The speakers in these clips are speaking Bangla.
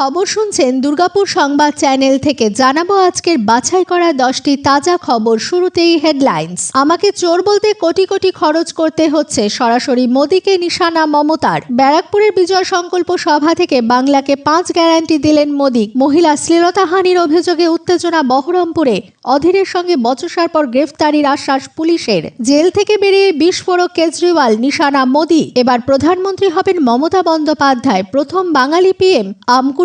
খবর শুনছেন দুর্গাপুর সংবাদ চ্যানেল থেকে। জানাব আজকের বাছাই করা দশটি তাজা খবর, শুরুতেই হেডলাইন্স। আমাকে চোর বলতে কোটি কোটি খরচ করতে হচ্ছে, সরাসরি মোদীকে নিশানা মমতার। ব্যারাকপুরের বিজয় সংকল্প সভা থেকে বাংলাকে পাঁচ গ্যারান্টি দিলেন মোদী। মহিলা শ্লীলতাহানির অভিযোগে উত্তেজনা বহরমপুরে। অধীরের সঙ্গে বচসার পর গ্রেফতারির আশ্বাস পুলিশের। জেল থেকে বেরিয়ে বিস্ফোরক কেজরিওয়াল নিশানা মোদী। এবার প্রধানমন্ত্রী হবেন মমতা বন্দ্যোপাধ্যায়, প্রথম বাঙালি পিএম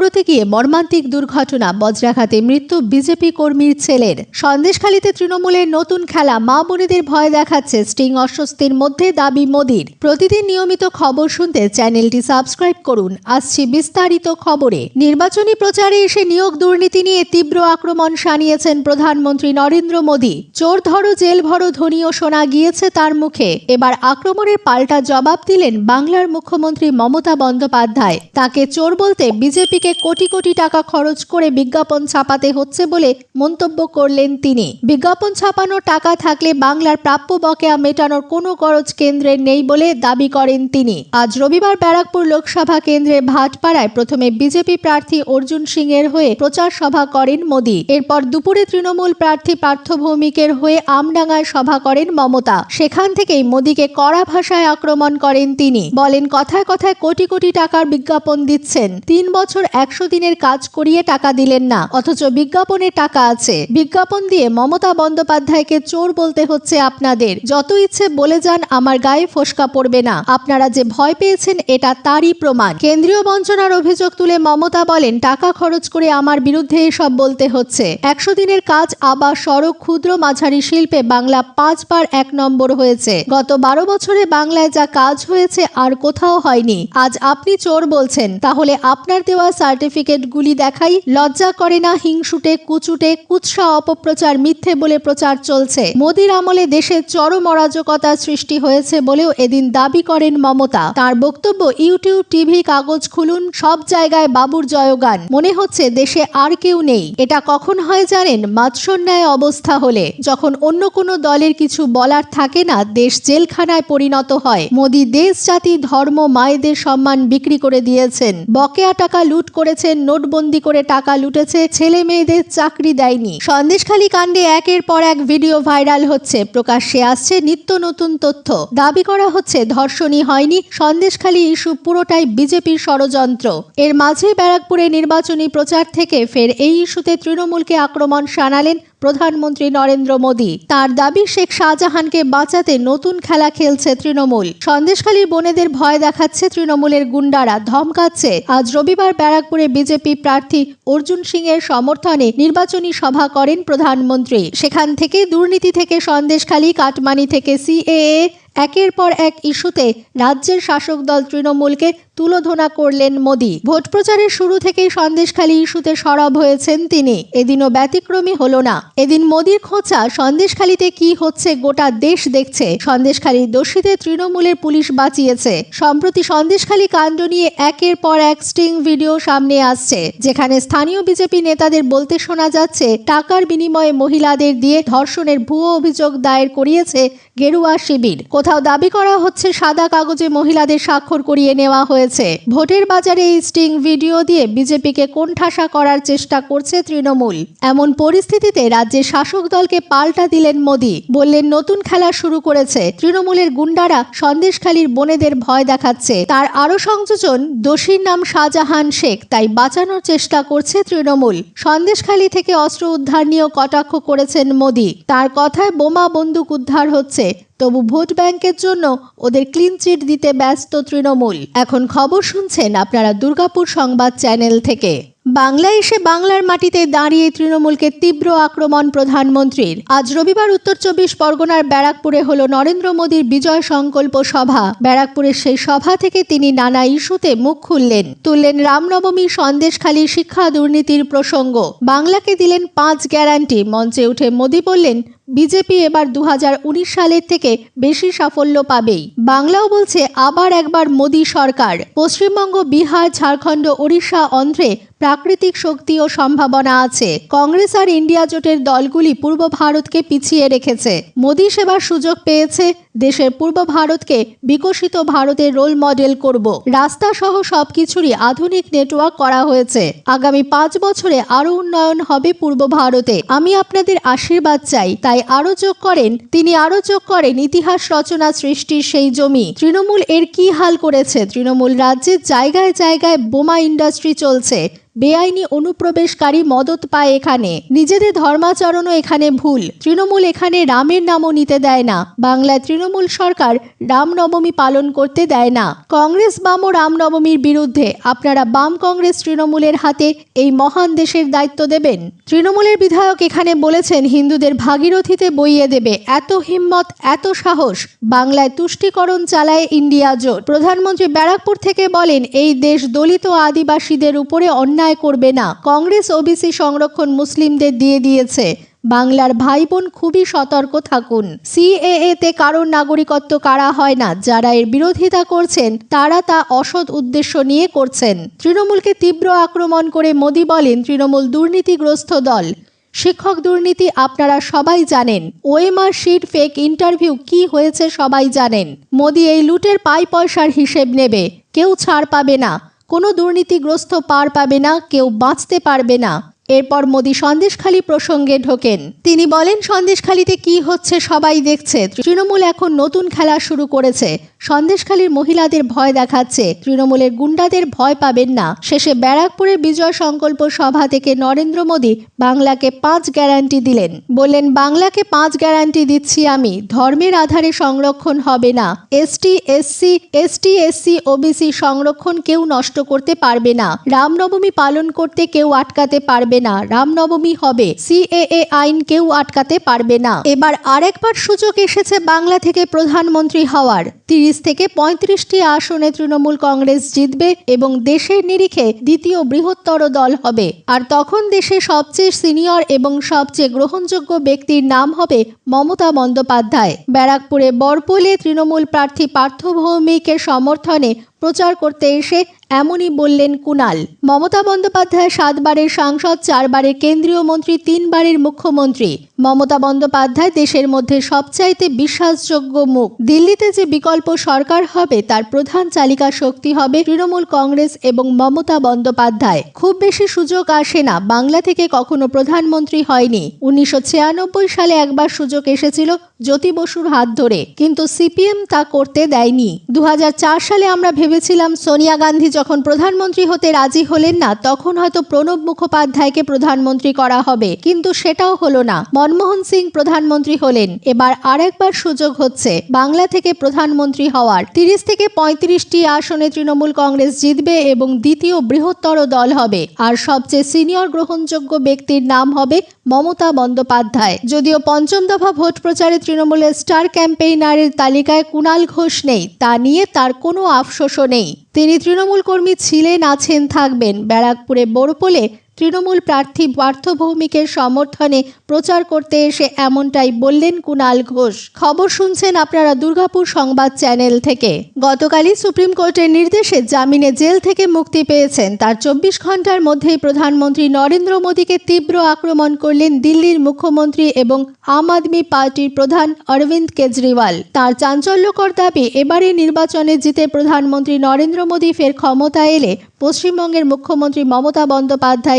আমকুড়োতে গিয়ে মর্মান্তিক দুর্ঘটনা, বজ্রাঘাতে মৃত্যু বিজেপি কর্মীর ছেলের। সন্দেশখালীতে তৃণমূলের নতুন খেলা, মা বোনেদের ভয় দেখাচ্ছে স্টিং অস্বস্তির মধ্যে দাবি মোদির। প্রতিদিন নিয়মিত খবর শুনতে চ্যানেলটি সাবস্ক্রাইব করুন। আসছি বিস্তারিত খবরে। নির্বাচনী প্রচারে এসে নিয়োগ দুর্নীতি নিয়ে তীব্র আক্রমণ শানিয়েছেন প্রধানমন্ত্রী নরেন্দ্র মোদী। চোর ধরো, জেল ভরো ধ্বনিও শোনা গিয়েছে তার মুখে। এবার আক্রমণের পাল্টা জবাব দিলেন বাংলার মুখ্যমন্ত্রী মমতা বন্দ্যোপাধ্যায়। তাকে চোর বলতে বিজেপিকে কোটি কোটি টাকা খরচ করে বিজ্ঞাপন ছাপাতে হচ্ছে বলে মন্তব্য করলেন তিনি। বিজ্ঞাপন ছাপানোর টাকা থাকলে বাংলার প্রাপ্য বকেয়া মেটানোর কোনো খরচ কেন্দ্রের নেই বলে দাবি করেন তিনি। আজ রবিবার ব্যারাকপুর লোকসভা কেন্দ্রের ভাটপাড়ায় প্রথমে বিজেপি প্রার্থী অর্জুন সিং এর হয়ে প্রচার সভা করেন মোদী। এরপর দুপুরে তৃণমূল প্রার্থী পার্থ ভৌমিকের হয়ে আমডাঙ্গায় সভা করেন মমতা। সেখান থেকেই মোদীকে কড়া ভাষায় আক্রমণ করেন তিনি। বলেন, কথায় কথায় কোটি কোটি টাকার বিজ্ঞাপন দিচ্ছেন। তিন বছর একশো দিনের কাজ করিয়ে টাকা দিলেন না, অথচ বিজ্ঞাপনে টাকা আছে। বিজ্ঞাপন দিয়ে মমতা বন্দ্যোপাধ্যায়কে চোর বলতে হচ্ছে আপনাদের। যত ইচ্ছে বলে যান, আমার গায়ে ফোসকা পড়বে না। আপনারা যে ভয় পেয়েছেন, এটা তারই প্রমাণ। কেন্দ্রীয় বঞ্চনার অভিযোগ তুলে মমতা বলেন, টাকা খরচ করে আমার বিরুদ্ধে এসব বলতে হচ্ছে। একশো দিনের কাজ আবার সড়ক ক্ষুদ্র মাঝারি শিল্পে বাংলা পাঁচবার এক নম্বর হয়েছে। গত বারো বছরে বাংলায় যা কাজ হয়েছে আর কোথাও হয়নি। আজ আপনি চোর বলছেন, তাহলে আপনার দেওয়া সার্টিফিকেটগুলি দেখাই লজ্জা করে না, হিংসুটে, কুচুটে, কুৎসা অপপ্রচার, মিথ্যে বলে প্রচার চলছে। মোদির আমলে দেশে চরম অরাজকতা সৃষ্টি হয়েছে বলেও এদিন দাবি করেন মমতা। তার বক্তব্য ইউটিউব, টিভি, কাগজ খুলুন, সব জায়গায় বাবুর জয়গান। মনে হচ্ছে দেশে আর কেউ নেই। এটা কখন হয় জানেন? মাৎসন্যায় অবস্থা হলে। যখন অন্য কোনো দলের কিছু বলার থাকে না, দেশ জেলখানায় পরিণত হয়। মোদি দেশ জাতি, ধর্ম, মায়েদের সম্মান বিক্রি করে দিয়েছেন। বকেয়া টাকা লুট করেছেন নোটবন্দি করে টাকা লুটেছে, ছেলে মেয়েদের চাকরি দেয়নি। সন্দেশখালী কাণ্ডে একের পর এক ভিডিও ভাইরাল হচ্ছে। প্রকাশ্যে আসছে নিত্য নতুন তথ্য। দাবি করা হচ্ছে, ধর্ষণই হয়নি, সন্দেশখালী ইস্যু পুরোটাই বিজেপির ষড়যন্ত্র। এর মাঝে ব্যারাকপুরে নির্বাচনী প্রচার থেকে ফের এই ইস্যুতে তৃণমূলকে আক্রমণ শানালেন প্রধানমন্ত্রী নরেন্দ্র মোদী। তার দাবি, শেখ শাহজাহানকে বাঁচাতে নতুন খেলা খেলছে তৃণমূল। সন্দেশখালীর বনেদের ভয় দেখাচ্ছে তৃণমূলের গুন্ডারা, ধমকাচ্ছে। আজ রবিবার ব্যারাকপুরে বিজেপি প্রার্থী অর্জুন সিং এর সমর্থনে নির্বাচনী সভা করেন প্রধানমন্ত্রী। সেখান থেকে দুর্নীতি থেকে সন্দেশখালী, কাটমানি থেকে সিএএ একের পর এক ইস্যুতে রাজ্যের শাসক দল তৃণমূলকে তুলোধনা করলেন মোদী। ভোট প্রচারের শুরু থেকেই সন্দেশখালী ইস্যুতে সরব হয়েছেন তিনি। এদিনও ব্যতিক্রমী হল না। এদিন মোদীর খোঁচা সন্দেশখালীতে কি হচ্ছে গোটা দেশ দেখছে। সন্দেশখালীর দোষীদের তৃণমূলের পুলিশ বাঁচিয়েছে। সম্প্রতি সন্দেশখালী কাণ্ড নিয়ে একের পর এক স্টিং ভিডিও সামনে আসছে, যেখানে স্থানীয় বিজেপি নেতাদের বলতে শোনা যাচ্ছে, টাকার বিনিময়ে মহিলাদের দিয়ে ধর্ষণের ভুয়ো অভিযোগ দায়ের করিয়েছে গেরুয়া শিবির। কোথাও দাবি করা হচ্ছে সাদা কাগজে মহিলাদের স্বাক্ষর করিয়ে নেওয়া হয়েছে। ভোটের বাজারে স্টিং ভিডিও দিয়ে বিজেপিকে কোণঠাসা করার চেষ্টা করছে তৃণমূল। এমন পরিস্থিতিতে রাজ্যের শাসক দলকে পাল্টা দিলেন মোদী। বললেন, নতুন খেলা শুরু করেছে। তৃণমূলের গুন্ডারা সন্দেশখালীর বোনেদের ভয় দেখাচ্ছে। তার আরও সংযোজন, দোষীর নাম শাহজাহান শেখ। তাই বাঁচানোর চেষ্টা করছে তৃণমূল। সন্দেশখালী থেকে অস্ত্র উদ্ধার নিয়েও কটাক্ষ করেছেন মোদী। তার কথায় বোমা, বন্দুক উদ্ধার হচ্ছে। তবু ভোট ব্যাংকের জন্য ওদের ক্লিন চিট দিতে ব্যস্ত তৃণমূল। এখন খবর শুনছেন আপনারা দুর্গাপুর সংবাদ চ্যানেল থেকে। বাংলা এসে বাংলার মাটিতে দাঁড়িয়ে তৃণমূলকে তীব্র আক্রমণ প্রধানমন্ত্রীর। আজ রবিবার উত্তর চব্বিশ পরগনার ব্যারাকপুরে হল নরেন্দ্র মোদীর বিজয় সংকল্প সভা। ব্যারাকপুরের সেই সভা থেকে তিনি নানা ইস্যুতে মুখ খুললেন। তুললেন রামনবমী সন্দেশখালী শিক্ষা দুর্নীতির প্রসঙ্গ। বাংলাকে দিলেন পাঁচ গ্যারান্টি। মঞ্চে উঠে মোদী বললেন বিজেপি এবার দু হাজার উনিশ সালের থেকে বেশি সাফল্য পাবেই। বাংলাও বলছে আবার একবার মোদী সরকার। পশ্চিমবঙ্গ, বিহার, ঝাড়খণ্ড, ওড়িশা, অন্ধ্রে প্রাকৃতিক শক্তি ও সম্ভাবনা আছে। কংগ্রেস আর ইন্ডিয়া জোটের দলগুলি পূর্ব ভারতকে পিছিয়ে রেখেছে। মোদী সেবার সুযোগ পেয়েছে, দেশের পূর্ব ভারতকে বিকশিত ভারতের রোল মডেল করব। রাস্তা সহ সবকিছুরই আধুনিক নেটওয়ার্ক করা হয়েছে। আগামী পাঁচ বছরে আরও উন্নয়ন হবে পূর্ব ভারতে। আমি আপনাদের আশীর্বাদ চাই, তাই আরও যোগ করেন, তিনি আরও যোগ করেন ইতিহাস রচনা সৃষ্টির সেই জমি। তৃণমূল এর কি হাল করেছে? তৃণমূল রাজ্যের জায়গায় জায়গায় বোমা ইন্ডাস্ট্রি চলছে। বেআইনি অনুপ্রবেশকারী মদত পায় এখানে। নিজেদের ধর্মাচরণও এখানে ভুল। তৃণমূল এখানে রামের নামও নিতে দেয় না। বাংলায় তৃণমূল সরকার রামনবমী পালন করতে দেয় না। কংগ্রেস বাম ও রামনবমীর বিরুদ্ধে। আপনারা বাম কংগ্রেস তৃণমূলের হাতে এই মহান দেশের দায়িত্ব দেবেন। তৃণমূলের বিধায়ক এখানে বলেছেন, হিন্দুদের ভাগীরথীতে বইয়ে দেবে, এত হিম্মত, এত সাহস। বাংলায় তুষ্টিকরণ চালায় ইন্ডিয়া জোট। প্রধানমন্ত্রী ব্যারাকপুর থেকে বলেন, এই দেশ দলিত আদিবাসীদের উপরে অন্যায় করবে না। কংগ্রেস ওবিসি সংরক্ষণ মুসলিমদের দিয়ে দিয়েছে। বাংলার ভাই বোন খুবই সতর্ক থাকুন। সিএএ তে কারোর নাগরিকত্ব কারা হয় না, যারা এর বিরোধিতা করছেন, তারা তা অসৎ উদ্দেশ্য নিয়ে করছেন। তৃণমূলকে তীব্র আক্রমণ করে মোদি বলেন, তৃণমূল দুর্নীতিগ্রস্ত দল। শিক্ষক দুর্নীতি আপনারা সবাই জানেন। ওএমআর শিট ফেক ইন্টারভিউ কি হয়েছে সবাই জানেন। মোদি এই লুটের পাই পয়সার হিসেব নেবে। কেউ ছাড় পাবে না। কোনো দুর্নীতিগ্রস্ত পার পাবে না কেউ বাঁচতে পারবে না। এরপর মোদি সন্দেশখালী প্রসঙ্গে ঢোকেন। তিনি বলেন, সন্দেশখালীতে কি হচ্ছে সবাই দেখছে। তৃণমূল এখন নতুন খেলা শুরু করেছে। সন্দেশখালীর মহিলাদের ভয় দেখাচ্ছে। তৃণমূলের গুন্ডাদের ভয় পাবেন না। শেষে ব্যারাকপুরের বিজয় সংকল্প সভা থেকে নরেন্দ্র মোদী বাংলাকে পাঁচ গ্যারান্টি দিলেন। বললেন, বাংলাকে পাঁচ গ্যারান্টি দিচ্ছি আমি। ধর্মের আধারে সংরক্ষণ হবে না। ST, SC ST, SC, OBC সংরক্ষণ কেউ নষ্ট করতে পারবে না। রামনবমী পালন করতে কেউ আটকাতে পারবে না। রামনবমী হবে। সিএএ আইন কেউ আটকাতে পারবে না। এবার আরেকবার সুযোগ এসেছে বাংলা থেকে প্রধানমন্ত্রী হওয়ার। তিরিশ থেকে পঁয়ত্রিশটি আসনে তৃণমূল কংগ্রেস জিতবে এবং দেশের নিরিখে দ্বিতীয় বৃহত্তর দল হবে। আর তখন দেশে সবচেয়ে সিনিয়র এবং সবচেয়ে গ্রহণযোগ্য ব্যক্তির নাম হবে মমতা বন্দ্যোপাধ্যায়। ব্যারাকপুরে বরপোলে তৃণমূল প্রার্থী পার্থ ভৌমিকের সমর্থনে প্রচার করতে এসে এমনই বললেন কুনাল মমতা বন্দ্যোপাধ্যায় সাতবারের সাংসদ, চারবারের কেন্দ্রীয় মন্ত্রী, তিনবারের মুখ্যমন্ত্রী। মমতা বন্দ্যোপাধ্যায় দেশের মধ্যে সবচাইতে বিশ্বাসযোগ্য মুখ। দিল্লিতে যে বিকল্প সরকার হবে, তার প্রধান চালিকা শক্তি হবে তৃণমূল কংগ্রেস এবং মমতা বন্দ্যোপাধ্যায়। খুব বেশি সুযোগ আসে না, বাংলা থেকে কখনো প্রধানমন্ত্রী হয়নি। উনিশশো ছিয়ানব্বই সালে একবার সুযোগ এসেছিল জ্যোতি বসুর হাত ধরে, কিন্তু সিপিএম তা করতে দেয়নি। দু হাজার চার সালে আমরা ভেবেছিলাম সোনিয়া গান্ধী যখন প্রধানমন্ত্রী হতে রাজি হলেন না, তখন হয়তো প্রণব মুখোপাধ্যায়কে প্রধানমন্ত্রী করা হবে। কিন্তু সেটাও হলো না। মনমোহন সিং প্রধানমন্ত্রী হলেন। এবার আরেকবার সুযোগ হচ্ছে। বাংলা থেকে প্রধানমন্ত্রী হওয়ার তিরিশ থেকে পঁয়ত্রিশটি আসনে তৃণমূল কংগ্রেস জিতবে এবং দ্বিতীয় বৃহত্তর দল হবে। আর সবচেয়ে সিনিয়র গ্রহণযোগ্য ব্যক্তির নাম হবে মমতা বন্দ্যোপাধ্যায়। যদিও পঞ্চম দফা ভোট প্রচারে তৃণমূলের স্টার ক্যাম্পেইনারের তালিকায় কুণাল ঘোষ নেই, তা নিয়ে তার কোনো আফসোসও নেই। তিনি তৃণমূল কর্মী ছিলেন আছেন থাকবেন। ব্যারাকপুরে বড়পোলে তৃণমূল প্রার্থী পার্থ ভৌমিকের সমর্থনে প্রচার করতে এসে এমনটাই বললেন কুণাল ঘোষ। খবর শুনছেন আপনারা দুর্গাপুর সংবাদ চ্যানেল থেকে। গতকালই সুপ্রিম কোর্টের নির্দেশে জামিনে জেল থেকে মুক্তি পেয়েছেন। তার চব্বিশ ঘণ্টার মধ্যেই প্রধানমন্ত্রী নরেন্দ্র মোদীকে তীব্র আক্রমণ করলেন দিল্লির মুখ্যমন্ত্রী এবং আম আদমি পার্টির প্রধান অরবিন্দ কেজরিওয়াল। তার চাঞ্চল্যকর দাবি এবারে নির্বাচনে জিতে প্রধানমন্ত্রী নরেন্দ্র মোদী ফের ক্ষমতা এলে পশ্চিমবঙ্গের মুখ্যমন্ত্রী মমতা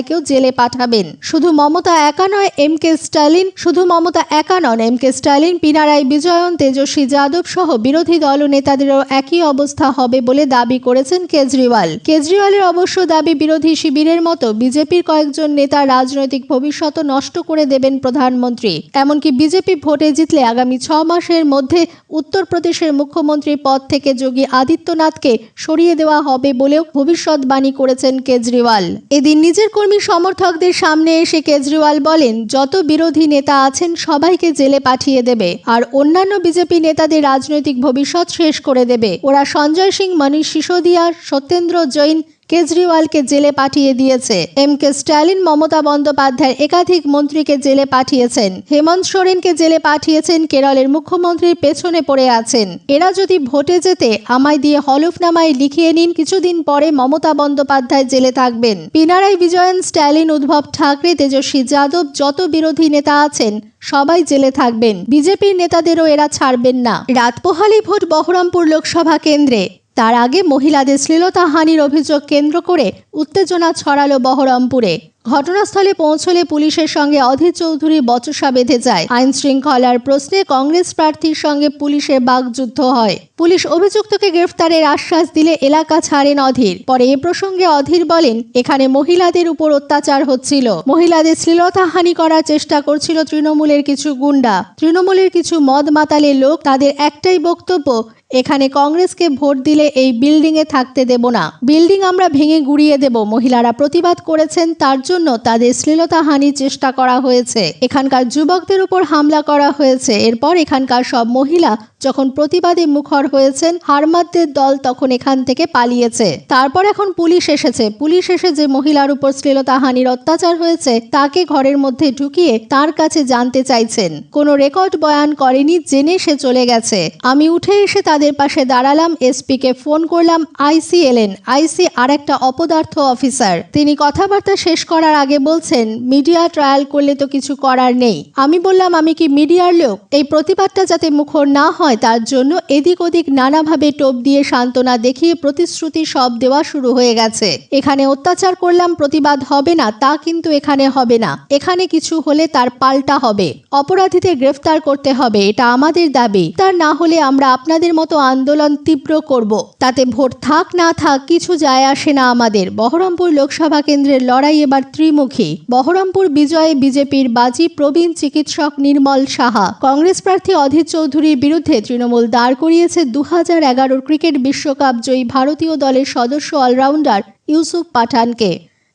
বন্দ্যোপাধ্যায়কেও জেলে পাঠাবেন। শুধু মমতা একা নয়, এম কে স্টালিন শুধু মমতা একা নন, এম কে স্টালিন পিনারাই বিজয়ন, তেজস্বী যাদব সহ বিরোধী দল নেতাদেরও একই অবস্থা হবে বলে দাবি করেছেন কেজরিওয়াল। কেজরিওয়ালের অবশ্য দাবি বিরোধী শিবিরের মতো বিজেপির কয়েকজন নেতা রাজনৈতিক ভবিষ্যৎ নষ্ট করে দেবেন প্রধানমন্ত্রী। এমনকি বিজেপি ভোটে জিতলে আগামী ছ মাসের মধ্যে উত্তরপ্রদেশের মুখ্যমন্ত্রীর পদ থেকে যোগী আদিত্যনাথকে সরিয়ে দেওয়া হবে বলেও ভবিষ্যৎবাণী করেছেন কেজরিওয়াল। এদিন নিজের কর্মী সমর্থকদের সামনে এসে কেজরিওয়াল বলেন, যত বিরোধী নেতা আছেন, সবাইকে জেলে পাঠিয়ে দেবে, আর অন্যান্য বিজেপি নেতাদের রাজনৈতিক ভবিষ্যৎ শেষ করে দেবে। ওরা সঞ্জয় সিং, মনীষ সিসোদিয়া, সত্যেন্দ্র জৈন কেজরিওয়ালকে জেলে পাঠিয়ে দিয়েছে। এম কে স্ট্যালিন, মমতা বন্দ্যোপাধ্যায়ের একাধিক মন্ত্রীকে জেলে পাঠিয়েছেন। হেমন্ত সোরেনকে জেলে পাঠিয়েছেন, কেরলের মুখ্যমন্ত্রীর পেছনে পড়ে আছেন। এরা যদি ভোটে যেতে আমায় দিয়ে হলফনামায় লিখিয়ে নিন, কিছুদিন পরে মমতা বন্দ্যোপাধ্যায় জেলে থাকবেন। পিনারাই বিজয়ন, স্ট্যালিন উদ্ভব ঠাকরে, তেজস্বী যাদব যত বিরোধী নেতা আছেন, সবাই জেলে থাকবেন। বিজেপির নেতাদেরও এরা ছাড়বেন না। রাত পোহালি ভোট বহরমপুর লোকসভা কেন্দ্রে তার আগে মহিলাদের শ্লীলতাহানির অভিযোগ কেন্দ্র করে উত্তেজনা ছড়ালো বহরমপুরে। ঘটনাস্থলে পৌঁছলে পুলিশের সঙ্গে অধীর চৌধুরী বচসা বেঁধে যায়। আইন শৃঙ্খলার প্রশ্নে কংগ্রেস প্রার্থীর সঙ্গে পুলিশের বাগযুদ্ধ হয়। পুলিশ অভিযুক্তকে গ্রেফতারের আশ্বাস দিলে এলাকা ছাড়েন অধীর। পরে এ প্রসঙ্গে অধীর বলেন, এখানে মহিলাদের উপর অত্যাচার হচ্ছিল। মহিলাদের শ্লীলতাহানি করার চেষ্টা করছিল তৃণমূলের কিছু গুন্ডা। তৃণমূলের কিছু মদ মাতালে লোক তাদের একটাই বক্তব্য এখানে কংগ্রেসকে ভোট দিলে এই বিল্ডিংয়ে থাকতে দেব না। বিল্ডিং আমরা ভেঙে গুড়িয়ে দেব। মহিলারা প্রতিবাদ করেছেন, তার জন্য তাদের শ্লীলতা শ্লীলতাহানির চেষ্টা করা হয়েছে। এখানকার যুবকদের উপর হামলা করা হয়েছে। এরপর এখানকার সব মহিলা যখন প্রতিবাদে মুখর হয়েছেন হারমাতদের দল তখন এখান থেকে পালিয়েছে। তারপর এখন পুলিশ এসেছে। পুলিশ এসে যে মহিলার উপর শ্লীলতাহানির অত্যাচার হয়েছে, তাকে ঘরের মধ্যে ঢুকিয়ে তার কাছে জানতে চাইছেন। কোনো রেকর্ড বয়ান করেনি, জেনে সে চলে গেছে। আমি উঠে এসে তাদের পাশে দাঁড়ালাম এসপি কে ফোন করলাম, আইসি এলেন। আইসি আর একটা অপদার্থ অফিসার। তিনি কথাবার্তা শেষ করার আগে বলছেন, মিডিয়া ট্রায়াল করলে তো কিছু করার নেই। আমি বললাম, আমি কি মিডিয়ার লোক? এই প্রতিবাদটা যাতে মুখর না হয় তার জন্য এদিক ওদিক নানাভাবে টোপ দিয়ে সান্ত্বনা দেখিয়ে প্রতিশ্রুতি সব দেওয়া শুরু হয়ে গেছে। এখানে অত্যাচার করলাম, প্রতিবাদ হবে না, তা কিন্তু এখানে হবে না। এখানে কিছু হলে তার পাল্টা হবে। অপরাধীদের গ্রেফতার করতে হবে, এটা আমাদের দাবি। তার না হলে আমরা আপনাদের মতো আন্দোলন তীব্র করব। তাতে ভোট থাক না থাক, কিছু যায় আসে না আমাদের। বহরমপুর লোকসভা কেন্দ্রের লড়াই এবার ত্রিমুখী। বহরমপুর বিজয়ে বিজেপির বাজি প্রবীণ চিকিৎসক নির্মল সাহা। কংগ্রেস প্রার্থী অধীর চৌধুরীর বিরুদ্ধে তৃণমূল দাঁড় করিয়েছে দু হাজার ক্রিকেট বিশ্বকাপ জয়ী ভারতীয় দলের সদস্য অলরাউন্ডার ইউসুফ পাঠানকে।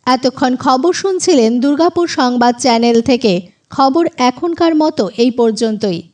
এতক্ষণ খবর শুনছিলেন দুর্গাপুর সংবাদ চ্যানেল থেকে। খবর এখনকার মতো এই পর্যন্তই।